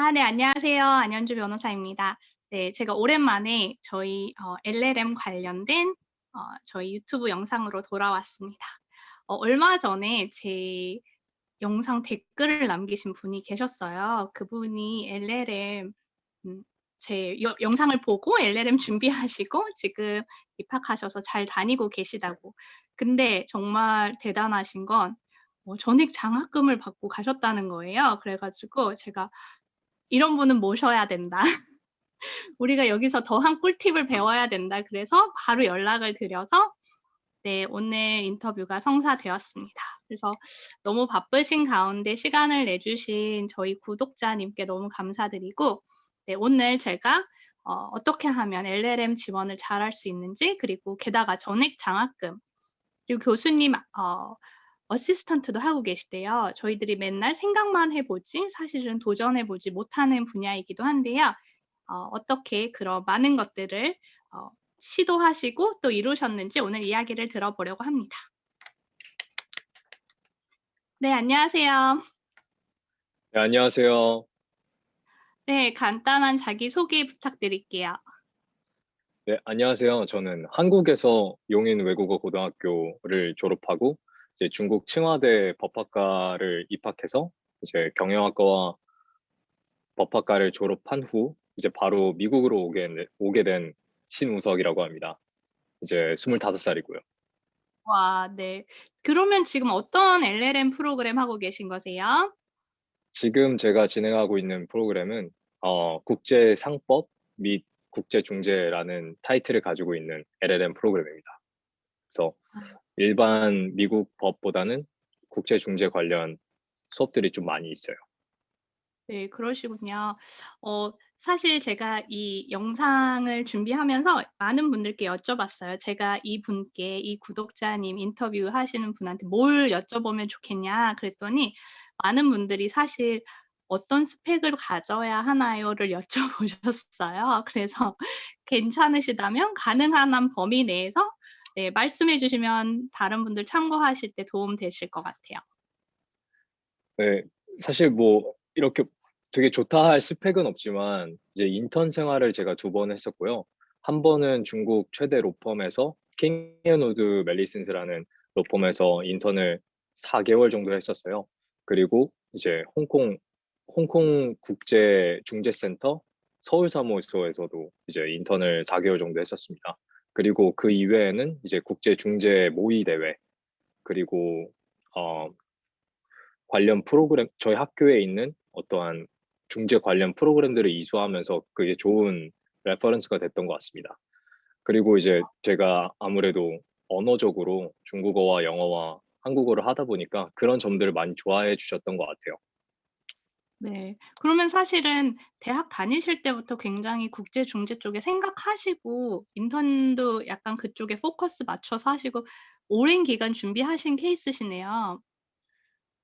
아 네 안녕하세요. 안현주 변호사입니다. 네 제가 오랜만에 저희 어 LLM 관련된 어 저희 유튜브 영상으로 돌아왔습니다. 어 얼마 전에 제 영상 댓글을 남기신 분이 계셨어요. 그분이 LLM 음 제 여 영상을 보고 LLM 준비하시고 지금 입학하셔서 잘 다니고 계시다고. 근데 정말 대단하신 건 어 전액 장학금을 받고 가셨다는 거예요. 그래 가지고 제가 " 이런 분은 모셔야 된다. 우리가 여기서 더한 꿀팁을 배워야 된다." 그래서 바로 연락을 드려서 네 오늘 인터뷰가 성사되었습니다. 그래서 너무 바쁘신 가운데 시간을 내주신 저희 구독자님께 너무 감사드리고 네 오늘 제가 어 어떻게 하면 LLM 지원을 잘할 수 있는지 그리고 게다가 전액 장학금 그리고 교수님 어 어시스턴트도 하고 계시대요. 저희들이 맨날 생각만 해 보지 사실은 도전해 보지 못하는 분야이기도 한데요. 어 어떻게 그런 많은 것들을 어 시도하시고 또 이루셨는지 오늘 이야기를 들어보려고 합니다. 네 안녕하세요. 네 안녕하세요. 네 간단한 자기소개 부탁드릴게요. 네 안녕하세요. 저는 한국에서 용인 외국어 고등학교를 졸업하고 이제 중국 칭화대 법학과를 입학해서 이제 경영학과와 법학과를 졸업한 후 이제 바로 미국으로 오게 네 오게 된 신우석이라고 합니다. 이제 25 살이고요. 와 네. 그러면 지금 어떤 LLM 프로그램 하고 계신 거세요? 지금 제가 진행하고 있는 프로그램은 어 국제상법 및 국제중재라는 타이틀을 가지고 있는 LLM 프로그램입니다. 그래서 아. 일반 미국 법보다는 국제 중재 관련 수업들이 좀 많이 있어요. 네 그러시군요. 어 사실 제가 이 영상을 준비하면서 많은 분들께 여쭤봤어요. 제가 이 분께 이 구독자님 인터뷰 하시는 분한테 "뭘 여쭤보면 좋겠냐." 그랬더니 많은 분들이 사실 "어떤 스펙을 가져야 하나요?"를 여쭤보셨어요. 그래서 괜찮으시다면 가능한 한 범위 내에서 네 말씀해 주시면 다른 분들 참고하실 때 도움 되실 것 같아요. 네. 사실 뭐 이렇게 되게 좋다 할 스펙은 없지만 이제 인턴 생활을 제가 2번 했었고요. 한 번은 중국 최대 로펌에서 킹앤 우드 멜리슨스라는 로펌에서 인턴을 4 개월 정도 했었어요. 그리고 이제 홍콩 홍콩 국제 중재센터 서울 사무소에서도 이제 인턴을 4 개월 정도 했었습니다. 그리고 그 이외에는 이제 국제 중재 모의 대회 그리고 어 관련 프로그램 저희 학교에 있는 어떠한 중재 관련 프로그램들을 이수하면서 그게 좋은 레퍼런스가 됐던 것 같습니다. 그리고 이제 제가 아무래도 언어적으로 중국어와 영어와 한국어를 하다 보니까 그런 점들을 많이 좋아해 주셨던 것 같아요. 네. 그러면 사실은 대학 다니실 때부터 굉장히 국제 중재 쪽에 생각하시고 인턴도 약간 그쪽에 포커스 맞춰서 하시고 오랜 기간 준비하신 케이스시네요.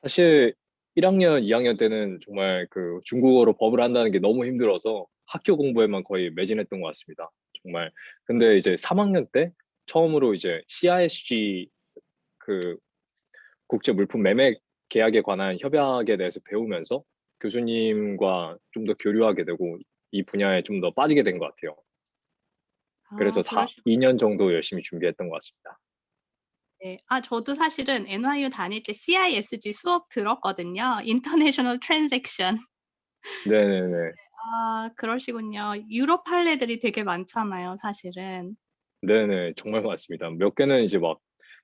사실 1 학년, 2 학년 때는 정말 그 중국어로 법을 한다는 게 너무 힘들어서 학교 공부에만 거의 매진했던 것 같습니다. 정말 근데 이제 3 학년 때 처음으로 이제 CISG 그 국제 물품 매매 계약에 관한 협약에 대해서 배우면서 교수님과 좀 더 교류하게 되고 이 분야에 좀 더 빠지게 된 것 같아요. 그래서 아4 2 그러시군요. 년 정도 열심히 준비했던 것 같습니다. 네. 아 저도 사실은 NYU 다닐 때 CISG 수업 들었거든요. International Transaction. 네네네. 아 그러시군요. 유럽 판례들이 되게 많잖아요 사실은. 네네. 정말 많습니다. 몇 개는 이제 막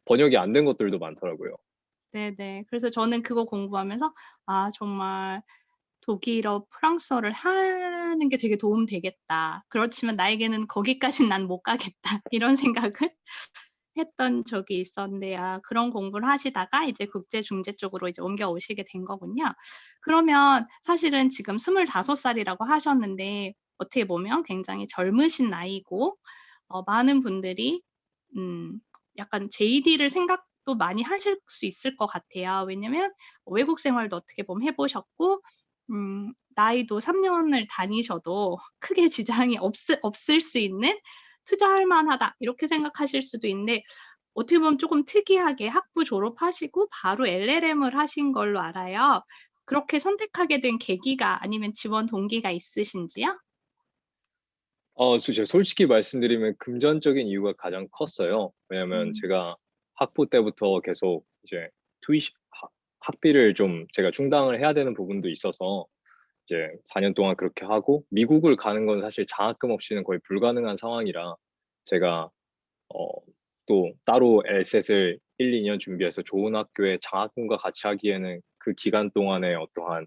번역이 안 된 것들도 많더라고요. 네네. 그래서 저는 그거 공부하면서 '아 정말 독일어, 프랑스어를 하는 게 되게 도움 되겠다. 그렇지만 나에게는 거기까진 난 못 가겠다.' 이런 생각을 했던 적이 있었는데 아 그런 공부를 하시다가 이제 국제 중재 쪽으로 이제 옮겨 오시게 된 거군요. 그러면 사실은 지금 25 살이라고 하셨는데 어떻게 보면 굉장히 젊으신 나이고 어 많은 분들이 음 약간 JD를 생각도 많이 하실 수 있을 것 같아요. 왜냐면 외국 생활도 어떻게 보면 해 보셨고 음 나이도 3 년을 다니셔도 크게 지장이 없을 없을 수 있는 '투자할 만하다.' 이렇게 생각하실 수도 있는데 어떻게 보면 쪼금 특이하게 학부 졸업하시고 바로 LLM을 하신 걸로 알아요. 그렇게 선택하게 된 계기가 아니면 지원 동기가 있으신지요? 어저 제가 솔직히 말씀드리면 금전적인 이유가 가장 컸어요. 왜냐면 음. 제가 학부 때부터 계속 이제 학 학비를 좀 제가 충당을 해야 되는 부분도 있어서 이제 4년 동안 그렇게 하고 미국을 가는 건 사실 장학금 없이는 거의 불가능한 상황이라 제가 어 또 따로 LSAT을 1-2년 준비해서 좋은 학교에 장학금과 같이 하기에는 그 기간 동안의 어떠한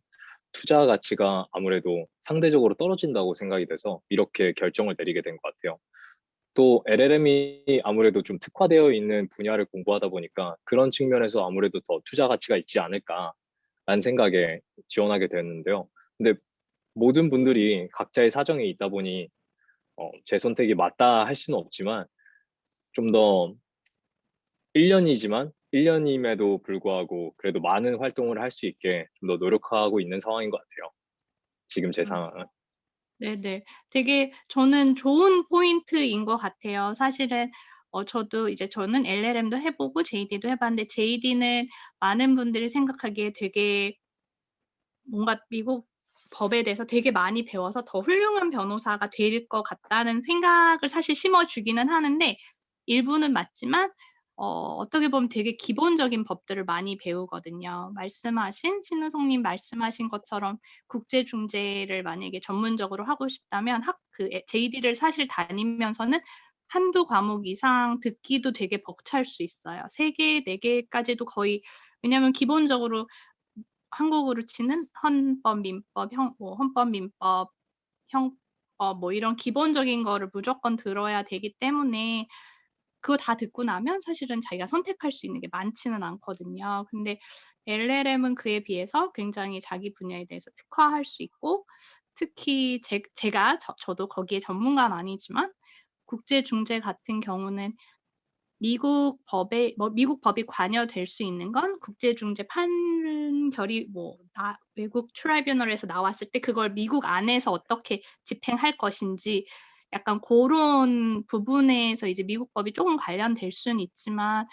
투자 가치가 아무래도 상대적으로 떨어진다고 생각이 돼서 이렇게 결정을 내리게 된 것 같아요. 또 LLM이 아무래도 좀 특화되어 있는 분야를 공부하다 보니까 그런 측면에서 아무래도 더 투자 가치가 있지 않을까라는 생각에 지원하게 됐는데요. 근데 모든 분들이 각자의 사정이 있다 보니 어 제 선택이 맞다 할 수는 없지만 좀 더 1 년이지만 1 년임에도 불구하고 그래도 많은 활동을 할 수 있게 좀 더 노력하고 있는 상황인 것 같아요, 지금 제 음. 상황은. 네네. 되게 저는 좋은 포인트인 것 같아요. 사실은 어 저도 이제 저는 LLM도 해 보고 JD도 해 봤는데 JD는 많은 분들이 생각하기에 되게 뭔가 미국 법에 대해서 되게 많이 배워서 더 훌륭한 변호사가 될 것 같다는 생각을 사실 심어 주기는 하는데 일부는 맞지만 어 어떻게 보면 되게 기본적인 법들을 많이 배우거든요. 말씀하신 신우성 님 말씀하신 것처럼 국제 중재를 만약에 전문적으로 하고 싶다면 학그에 JD를 사실 다니면서는 한두 과목 이상 듣기도 되게 벅찰 수 있어요. 3 개, 4 개까지도 거의 왜냐하면 기본적으로 한국으로 치는 헌법, 민법, 형 뭐 헌법, 민법, 형법 뭐 이런 기본적인 거를 무조건 들어야 되기 때문에 그거 다 듣고 나면 사실은 자기가 선택할 수 있는 게 많지는 않거든요. 근데 LLM은 그에 비해서 굉장히 자기 분야에 대해서 특화할 수 있고 특히 제 제가 저 저도 거기에 전문가는 아니지만 국제 중재 같은 경우는 미국 법에 뭐 미국 법이 관여될 수 있는 건 국제 중재 판결이 뭐 나 외국 트라이뷰널에서 나왔을 때 그걸 미국 안에서 어떻게 집행할 것인지 약간 고런 부분에서 이제 미국 법이 쪼금 관련될 수는 있지만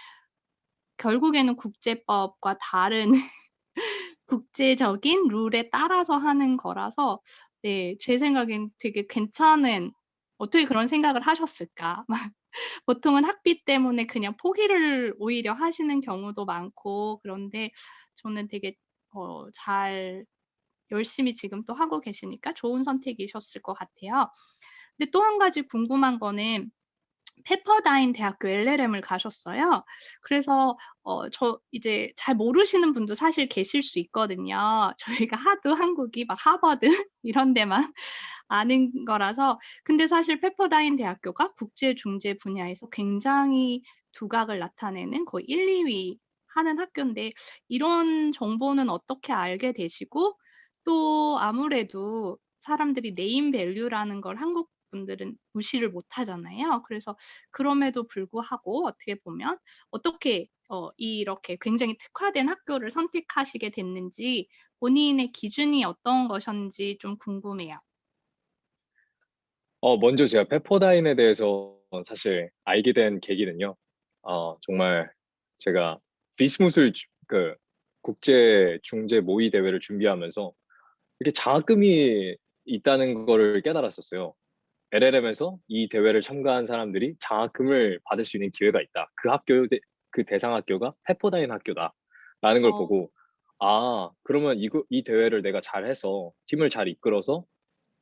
결국에는 국제법과 다른 국제적인 룰에 따라서 하는 거라서 네 제 생각엔 되게 괜찮은 '어떻게 그런 생각을 하셨을까?' 막 보통은 학비 때문에 그냥 포기를 오히려 하시는 경우도 많고 그런데 저는 되게 어 잘 열심히 지금 또 하고 계시니까 좋은 선택이셨을 것 같아요. 근데 또 한 가지 궁금한 거는 페퍼다인 대학교 LLM을 가셨어요. 그래서 어 저 이제 잘 모르시는 분도 사실 계실 수 있거든요. 저희가 하도 한국이 막 하버드 이런 데만 아는 거라서 근데 사실 페퍼다인 대학교가 국제 중재 분야에서 굉장히 두각을 나타내는 거의 1-2위 하는 학교인데 이런 정보는 어떻게 알게 되시고 또 아무래도 사람들이 네임 밸류라는 걸 한국 분들은 무시를 못 하잖아요. 그래서 그럼에도 불구하고 어떻게 보면 어떻게 어 이렇게 굉장히 특화된 학교를 선택하시게 됐는지 본인의 기준이 어떤 것인지 좀 궁금해요. 어 먼저 제가 페퍼다인에 대해서 사실 알게 된 계기는요. 어 정말 제가 비스무스 주그 국제 중재 모의 대회를 준비하면서 이렇게 장학금이 있다는 거를 깨달았었어요. LLM에서 이 대회를 참가한 사람들이 장학금을 받을 수 있는 기회가 있다. 그 학교 대그 대상 학교가 페퍼다인 학교다라는 걸 어. 보고 '아 그러면 이거 이 대회를 내가 잘해서 팀을 잘 이끌어서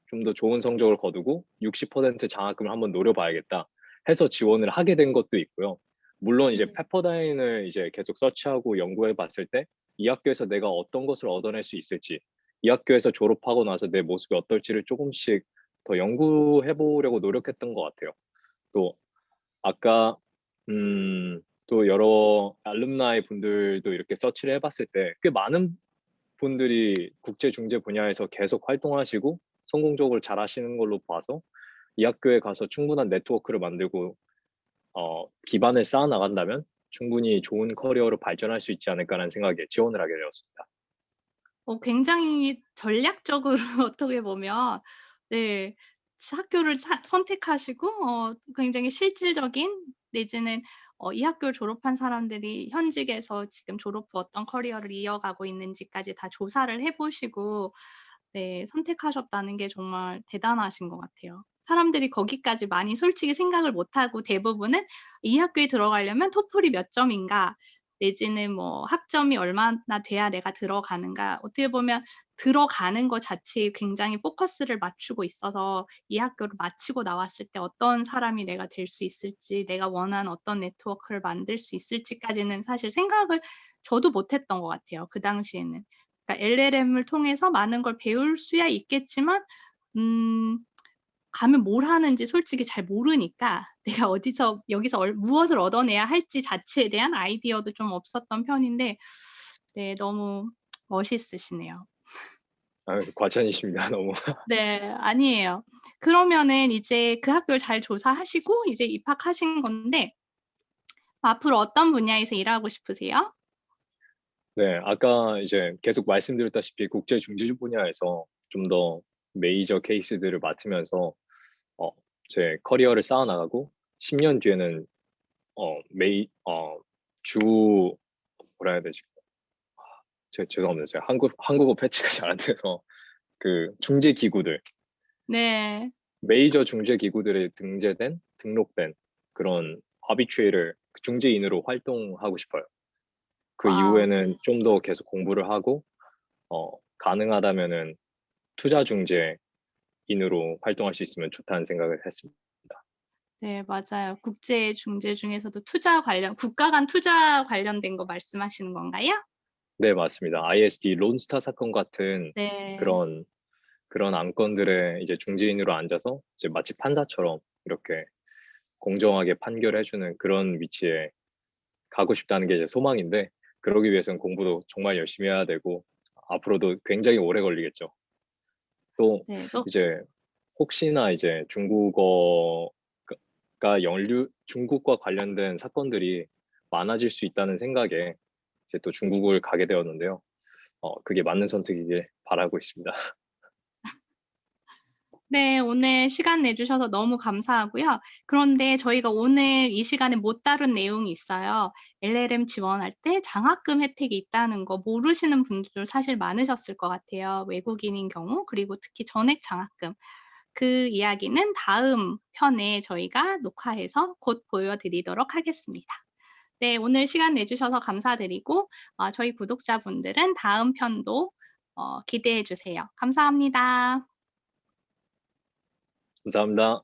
좀 더 좋은 성적을 거두고 60% 장학금을 한번 노려 봐야겠다.' 해서 지원을 하게 된 것도 있고요. 물론 이제 네. 페퍼다인을 이제 계속 서치하고 연구해 봤을 때 이 학교에서 내가 어떤 것을 얻어낼 수 있을지, 이 학교에서 졸업하고 나서 내 모습이 어떨지를 쪼금씩 더 연구해 보려고 노력했던 것 같아요. 또 아까 음 또 여러 알룸나이 분들도 이렇게 서치를 해 봤을 때 꽤 많은 분들이 국제 중재 분야에서 계속 활동하시고 성공적으로 잘하시는 걸로 봐서 이 학교에 가서 충분한 네트워크를 만들고 어 기반을 쌓아 나간다면 '충분히 좋은 커리어로 발전할 수 있지 않을까.'라는 생각에 지원을 하게 되었습니다. 어 굉장히 전략적으로 어떻게 보면 네 학교를 사 선택하시고 어 굉장히 실질적인 내지는 어 이 학교를 졸업한 사람들이 현직에서 지금 졸업 후 어떤 커리어를 이어가고 있는지까지 다 조사를 해 보시고 네 선택하셨다는 게 정말 대단하신 것 같아요. 사람들이 거기까지 많이 솔직히 생각을 못 하고 대부분은 '이 학교에 들어가려면 토플이 몇 점인가?' 내지는 뭐 '학점이 얼마나 돼야 내가 들어가는가?' 어떻게 보면 들어가는 거 자체에 굉장히 포커스를 맞추고 있어서 이 학교를 마치고 나왔을 때 어떤 사람이 내가 될 수 있을지, 내가 원하는 어떤 네트워크를 만들 수 있을지까지는 사실 생각을 저도 못 했던 것 같아요, 그 당시에는. 그러니까 LLM을 통해서 많은 걸 배울 수야 있겠지만 음 가면 뭘 하는지 솔직히 잘 모르니까 내가 어디서 여기서 얼 무엇을 얻어내야 할지 자체에 대한 아이디어도 좀 없었던 편인데 네 너무 멋있으시네요. 아 과찬이십니다. 너무. 네. 아니에요. 그러면은 이제 그 학교를 잘 조사하시고 이제 입학하신 건데 앞으로 어떤 분야에서 일하고 싶으세요? 네. 아까 이제 계속 말씀드렸다시피 국제 중재주 분야에서 좀 더 메이저 케이스들을 맡으면서 어 제 커리어를 쌓아 나가고 10년 뒤에는 어 메이 어주 뭐라 해야 되지? 아죄 죄송합니다. 제가 한국 한국어 패치가 잘 안 돼서 그 중재 기구들 네. 메이저 중재 기구들에 등재된 등록된 그런 아비트레이터 그 중재인으로 활동하고 싶어요. 그 와우. 이후에는 좀 더 계속 공부를 하고 어 가능하다면은 투자 중재 인으로 활동할 수 있으면 좋다는 생각을 했습니다. 네 맞아요. 국제 중재 중에서도 투자 관련 국가 간 투자 관련된 거 말씀하시는 건가요? 네 맞습니다. ISD 론스타 사건 같은 네. 그런 그런 안건들에 이제 중재인으로 앉아서 이제 마치 판사처럼 이렇게 공정하게 판결해 주는 그런 위치에 가고 싶다는 게 제 소망인데 그러기 위해서는 공부도 정말 열심히 해야 되고 앞으로도 굉장히 오래 걸리겠죠. 또 네. 또 이제 혹시나 이제 중국어가 연류 중국과 관련된 사건들이 많아질 수 있다는 생각에 이제 또 중국을 가게 되었는데요. 어 그게 맞는 선택이길 바라고 있습니다. 네. 오늘 시간 내 주셔서 너무 감사하고요. 그런데 저희가 오늘 이 시간에 못 다룬 내용이 있어요. LLM 지원할 때 장학금 혜택이 있다는 거 모르시는 분들 사실 많으셨을 것 같아요, 외국인인 경우. 그리고 특히 전액 장학금. 그 이야기는 다음 편에 저희가 녹화해서 곧 보여 드리도록 하겠습니다. 네. 오늘 시간 내 주셔서 감사드리고 어 저희 구독자분들은 다음 편도 어 기대해 주세요. 감사합니다. だんだん